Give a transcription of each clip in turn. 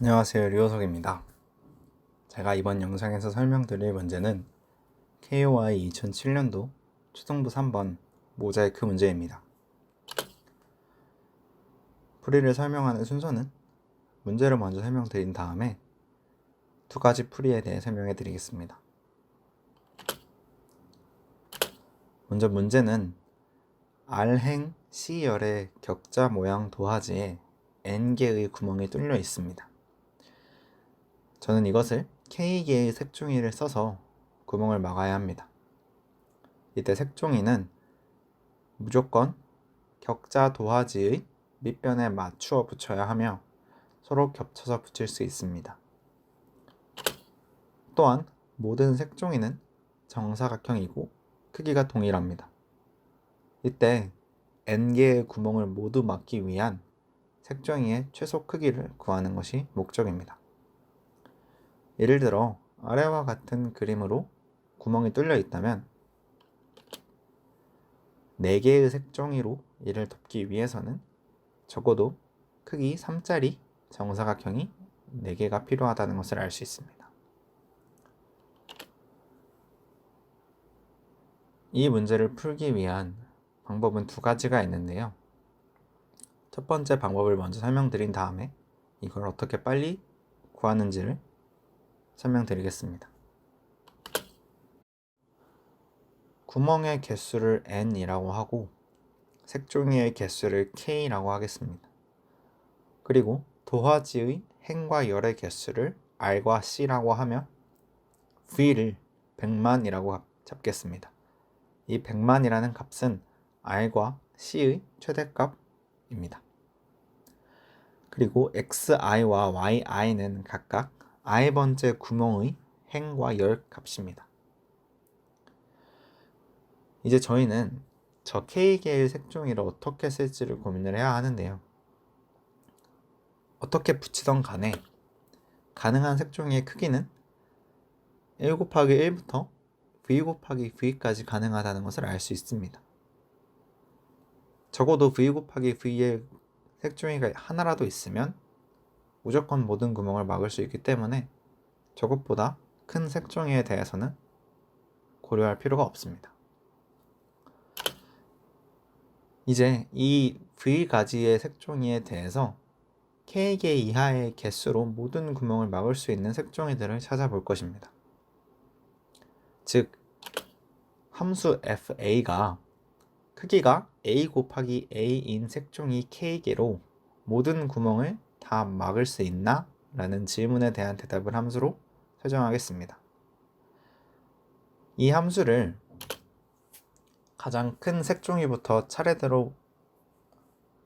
안녕하세요 류호석입니다. 제가 이번 영상에서 설명드릴 문제는 KOI 2007년도 초등부 3번 모자이크 문제입니다. 풀이를 설명하는 순서는 문제를 먼저 설명드린 다음에 두 가지 풀이에 대해 설명해 드리겠습니다. 먼저 문제는 R행 C열의 격자 모양 도화지에 N개의 구멍이 뚫려 있습니다 저는 이것을 K개의 색종이를 써서 구멍을 막아야 합니다. 이때 색종이는 무조건 격자 도화지의 밑변에 맞추어 붙여야 하며 서로 겹쳐서 붙일 수 있습니다. 또한 모든 색종이는 정사각형이고 크기가 동일합니다. 이때 n개의 구멍을 모두 막기 위한 색종이의 최소 크기를 구하는 것이 목적입니다. 예를 들어 아래와 같은 그림으로 구멍이 뚫려 있다면 4개의 색종이로 이를 덮기 위해서는 적어도 크기 3짜리 정사각형이 4개가 필요하다는 것을 알 수 있습니다. 이 문제를 풀기 위한 방법은 두 가지가 있는데요. 첫 번째 방법을 먼저 설명드린 다음에 이걸 어떻게 빨리 구하는지를 설명드리겠습니다. 구멍의 개수를 n이라고 하고 색종이의 개수를 k라고 하겠습니다. 그리고 도화지의 행과 열의 개수를 r과 c라고 하며 v를 100만이라고 잡겠습니다. 이 100만이라는 값은 r과 c의 최대값입니다. 그리고 xi와 yi는 각각 i번째 구멍의 행과 열 값입니다. 이제 저희는 저 K개의 색종이를 어떻게 쓸지를 고민을 해야 하는데요. 어떻게 붙이던 간에 가능한 색종이의 크기는 1 곱하기 1부터 V 곱하기 V까지 가능하다는 것을 알 수 있습니다. 적어도 V 곱하기 V의 색종이가 하나라도 있으면 무조건 모든 구멍을 막을 수 있기 때문에 저것보다 큰 색종이에 대해서는 고려할 필요가 없습니다. 이제 이 V가지의 색종이에 대해서 K개 이하의 개수로 모든 구멍을 막을 수 있는 색종이들을 찾아볼 것입니다. 즉, 함수 FA가 크기가 A 곱하기 A인 색종이 K개로 모든 구멍을 다 막을 수 있나? 라는 질문에 대한 대답을 함수로 설정하겠습니다. 이 함수를 가장 큰 색종이부터 차례대로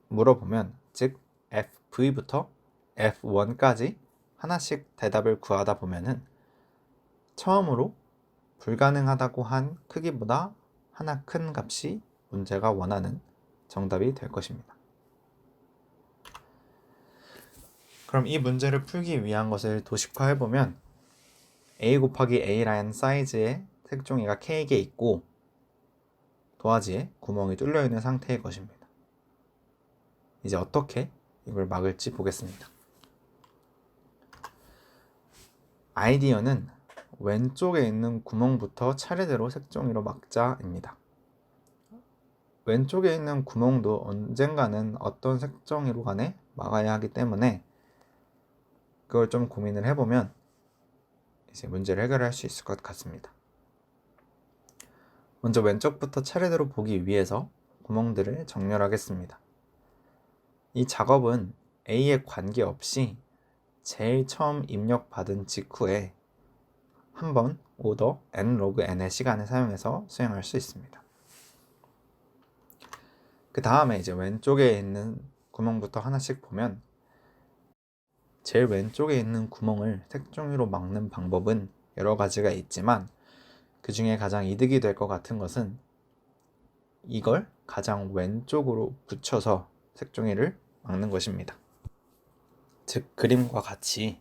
물어보면 즉 FV부터 F1까지 하나씩 대답을 구하다 보면은 처음으로 불가능하다고 한 크기보다 하나 큰 값이 문제가 원하는 정답이 될 것입니다. 그럼 이 문제를 풀기 위한 것을 도식화해 보면 a 곱하기 a라는 사이즈의 색종이가 k개 있고 도화지에 구멍이 뚫려 있는 상태의 것입니다. 이제 어떻게 이걸 막을지 보겠습니다. 아이디어는 왼쪽에 있는 구멍부터 차례대로 색종이로 막자입니다. 왼쪽에 있는 구멍도 언젠가는 어떤 색종이로 간에 막아야 하기 때문에 그걸 좀 고민을 해보면 이제 문제를 해결할 수 있을 것 같습니다. 먼저 왼쪽부터 차례대로 보기 위해서 구멍들을 정렬하겠습니다. 이 작업은 A에 관계없이 제일 처음 입력받은 직후에 한번 오더 n 로그 n의 시간을 사용해서 수행할 수 있습니다. 그 다음에 이제 왼쪽에 있는 구멍부터 하나씩 보면 제일 왼쪽에 있는 구멍을 색종이로 막는 방법은 여러 가지가 있지만 그 중에 가장 이득이 될 것 같은 것은 이걸 가장 왼쪽으로 붙여서 색종이를 막는 것입니다. 즉 그림과 같이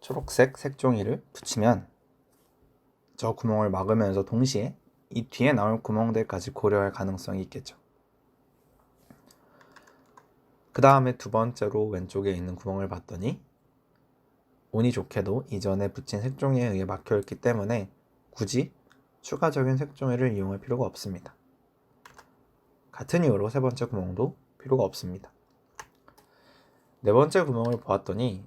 초록색 색종이를 붙이면 저 구멍을 막으면서 동시에 이 뒤에 나올 구멍들까지 고려할 가능성이 있겠죠. 그 다음에 두 번째로 왼쪽에 있는 구멍을 봤더니 운이 좋게도 이전에 붙인 색종이에 의해 막혀있기 때문에 굳이 추가적인 색종이를 이용할 필요가 없습니다. 같은 이유로 세 번째 구멍도 필요가 없습니다. 네 번째 구멍을 보았더니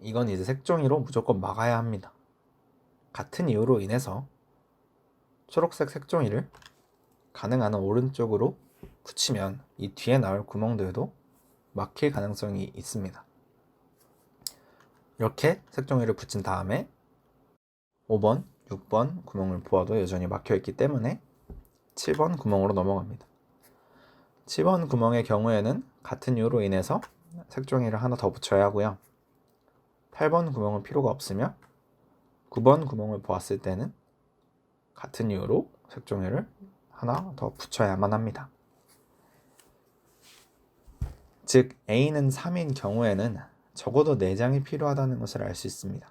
이건 이제 색종이로 무조건 막아야 합니다. 같은 이유로 인해서 초록색 색종이를 가능한 한 오른쪽으로 붙이면 이 뒤에 나올 구멍들도 막힐 가능성이 있습니다. 이렇게 색종이를 붙인 다음에 5번, 6번 구멍을 보아도 여전히 막혀 있기 때문에 7번 구멍으로 넘어갑니다. 7번 구멍의 경우에는 같은 이유로 인해서 색종이를 하나 더 붙여야 하고요. 8번 구멍은 필요가 없으며 9번 구멍을 보았을 때는 같은 이유로 색종이를 하나 더 붙여야만 합니다. 즉 A는 3인 경우에는 적어도 4장이 필요하다는 것을 알 수 있습니다.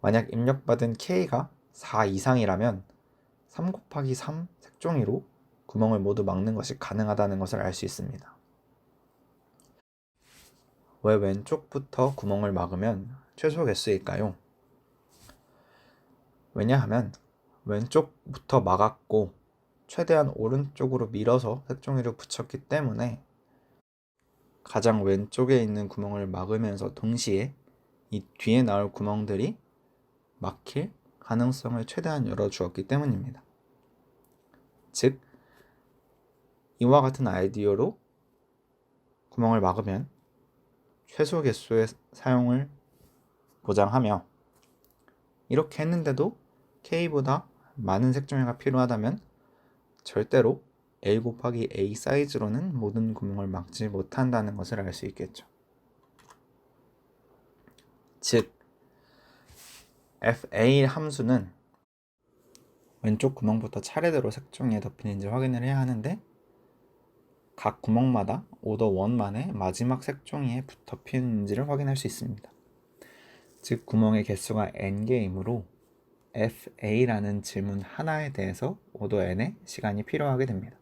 만약 입력받은 K가 4 이상이라면 3 곱하기 3 색종이로 구멍을 모두 막는 것이 가능하다는 것을 알 수 있습니다. 왜 왼쪽부터 구멍을 막으면 최소 개수일까요? 왜냐하면 왼쪽부터 막았고 최대한 오른쪽으로 밀어서 색종이를 붙였기 때문에 가장 왼쪽에 있는 구멍을 막으면서 동시에 이 뒤에 나올 구멍들이 막힐 가능성을 최대한 열어주었기 때문입니다. 즉, 이와 같은 아이디어로 구멍을 막으면 최소 개수의 사용을 보장하며 이렇게 했는데도 K보다 많은 색종이가 필요하다면 절대로 L 곱하기 A 사이즈로는 모든 구멍을 막지 못한다는 것을 알 수 있겠죠. 즉, FA 함수는 왼쪽 구멍부터 차례대로 색종이에 덮이는지 확인을 해야 하는데 각 구멍마다 오더 1만에 마지막 색종이에 덮이는지를 확인할 수 있습니다. 즉 구멍의 개수가 n개이므로 FA라는 질문 하나에 대해서 오더 n의 시간이 필요하게 됩니다.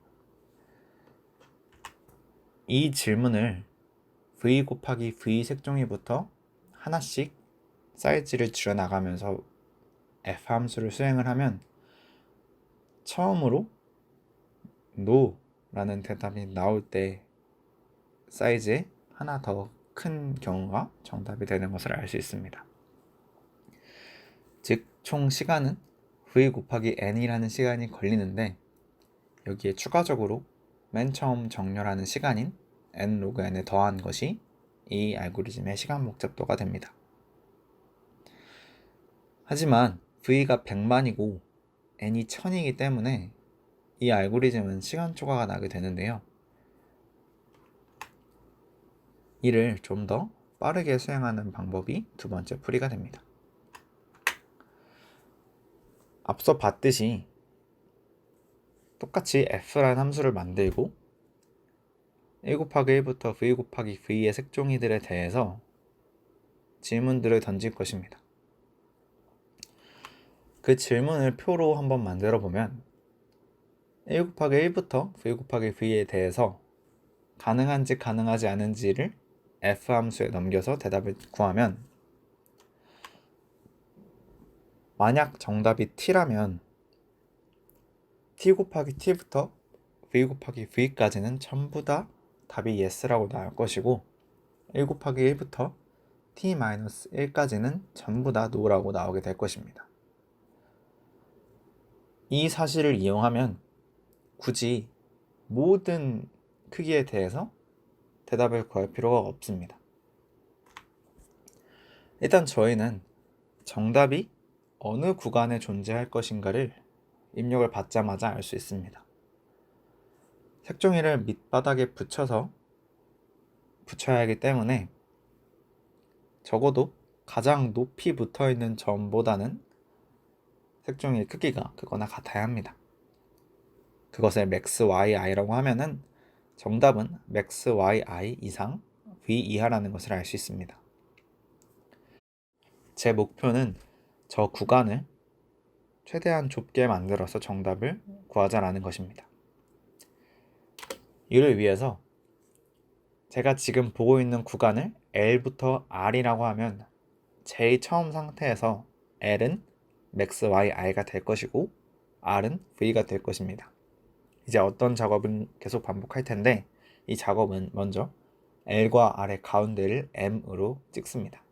이 질문을 v 곱하기 v 색종이부터 하나씩 사이즈를 줄여나가면서 f 함수를 수행을 하면 처음으로 no라는 대답이 나올 때 사이즈에 하나 더 큰 경우가 정답이 되는 것을 알 수 있습니다. 즉, 총 시간은 v 곱하기 n이라는 시간이 걸리는데 여기에 추가적으로 맨 처음 정렬하는 시간인 n 로그 n에 더한 것이 이 알고리즘의 시간 복잡도가 됩니다. 하지만 v가 100만이고 n이 1000이기 때문에 이 알고리즘은 시간 초과가 나게 되는데요. 이를 좀 더 빠르게 수행하는 방법이 두 번째 풀이가 됩니다. 앞서 봤듯이 똑같이 f라는 함수를 만들고 1 곱하기 1부터 v 곱하기 v의 색종이들에 대해서 질문들을 던질 것입니다. 그 질문을 표로 한번 만들어 보면 1 곱하기 1부터 v 곱하기 v에 대해서 가능한지 가능하지 않은지를 f 함수에 넘겨서 대답을 구하면 만약 정답이 t라면 t 곱하기 t부터 v 곱하기 v까지는 전부 다 답이 yes라고 나올 것이고 1 곱하기 1부터 t-1까지는 전부 다 no라고 나오게 될 것입니다. 이 사실을 이용하면 굳이 모든 크기에 대해서 대답을 구할 필요가 없습니다. 일단 저희는 정답이 어느 구간에 존재할 것인가를 입력을 받자마자 알 수 있습니다. 색종이를 밑바닥에 붙여서 붙여야 하기 때문에 적어도 가장 높이 붙어 있는 점보다는 색종이의 크기가 크거나 같아야 합니다. 그것을 max yi라고 하면은 정답은 max yi 이상 v 이하라는 것을 알 수 있습니다. 제 목표는 저 구간을 최대한 좁게 만들어서 정답을 구하자라는 것입니다. 이를 위해서 제가 지금 보고 있는 구간을 L부터 R이라고 하면 제일 처음 상태에서 L은 max y r가 될 것이고 R은 v가 될 것입니다. 이제 어떤 작업은 계속 반복할 텐데 이 작업은 먼저 L과 R의 가운데를 M으로 찍습니다.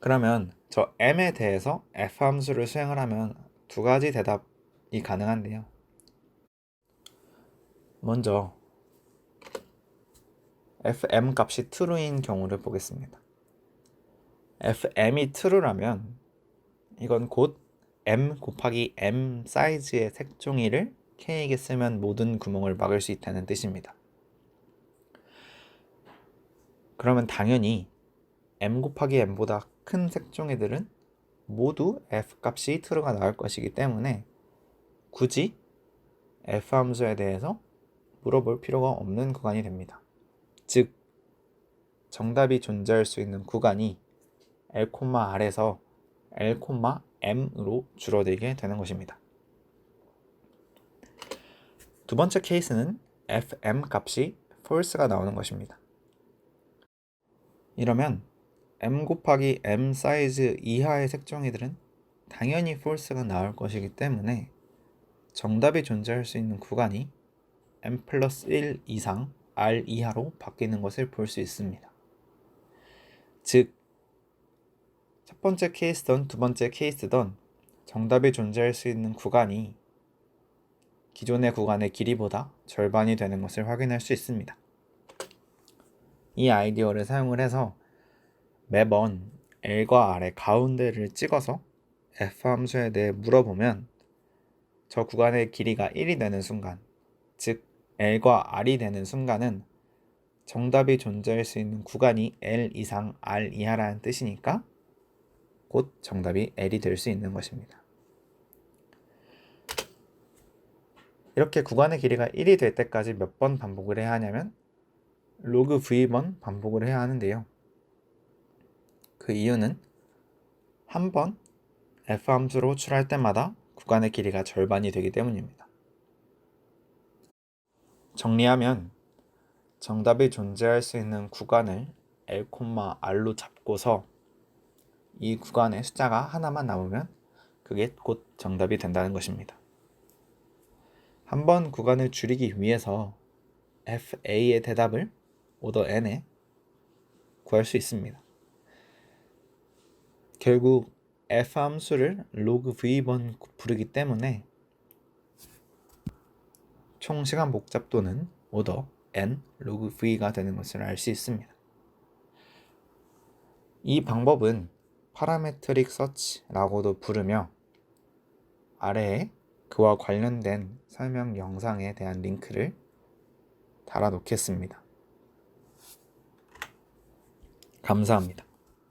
그러면 저 M에 대해서 F 함수를 수행을 하면 두 가지 대답이 가능한데요. 먼저 fm 값이 true인 경우를 보겠습니다. fm이 true라면 이건 곧 m 곱하기 m 사이즈의 색종이를 K에게 쓰면 모든 구멍을 막을 수 있다는 뜻입니다. 그러면 당연히 m 곱하기 m보다 큰 색종이들은 모두 f 값이 true가 나올 것이기 때문에 굳이 f 함수에 대해서 물어볼 필요가 없는 구간이 됩니다. 즉, 정답이 존재할 수 있는 구간이 L, R에서 L, M으로 줄어들게 되는 것입니다. 두 번째 케이스는 fm 값이 false가 나오는 것입니다. 이러면 m 곱하기 m 사이즈 이하의 색종이들은 당연히 false가 나올 것이기 때문에 정답이 존재할 수 있는 구간이 m 플러스 1 이상 r 이하로 바뀌는 것을 볼 수 있습니다. 즉, 첫 번째 케이스든 두 번째 케이스든 정답이 존재할 수 있는 구간이 기존의 구간의 길이보다 절반이 되는 것을 확인할 수 있습니다. 이 아이디어를 사용을 해서 매번 L과 R의 가운데를 찍어서 F 함수에 대해 물어보면 저 구간의 길이가 1이 되는 순간, 즉 L과 R이 되는 순간은 정답이 존재할 수 있는 구간이 L 이상 R 이하라는 뜻이니까 곧 정답이 L이 될 수 있는 것입니다. 이렇게 구간의 길이가 1이 될 때까지 몇 번 반복을 해야 하냐면 로그 V번 반복을 해야 하는데요. 그 이유는 한 번 F 함수로 호출할 때마다 구간의 길이가 절반이 되기 때문입니다. 정리하면 정답이 존재할 수 있는 구간을 L, R로 잡고서 이 구간의 숫자가 하나만 남으면 그게 곧 정답이 된다는 것입니다. 한 번 구간을 줄이기 위해서 FA의 대답을 오더 n에 구할 수 있습니다. 결국 f 함수를 log v번 부르기 때문에 총 시간 복잡도는 오더 n log v가 되는 것을 알 수 있습니다. 이 방법은 파라메트릭 서치라고도 부르며 아래에 그와 관련된 설명 영상에 대한 링크를 달아 놓겠습니다. 감사합니다.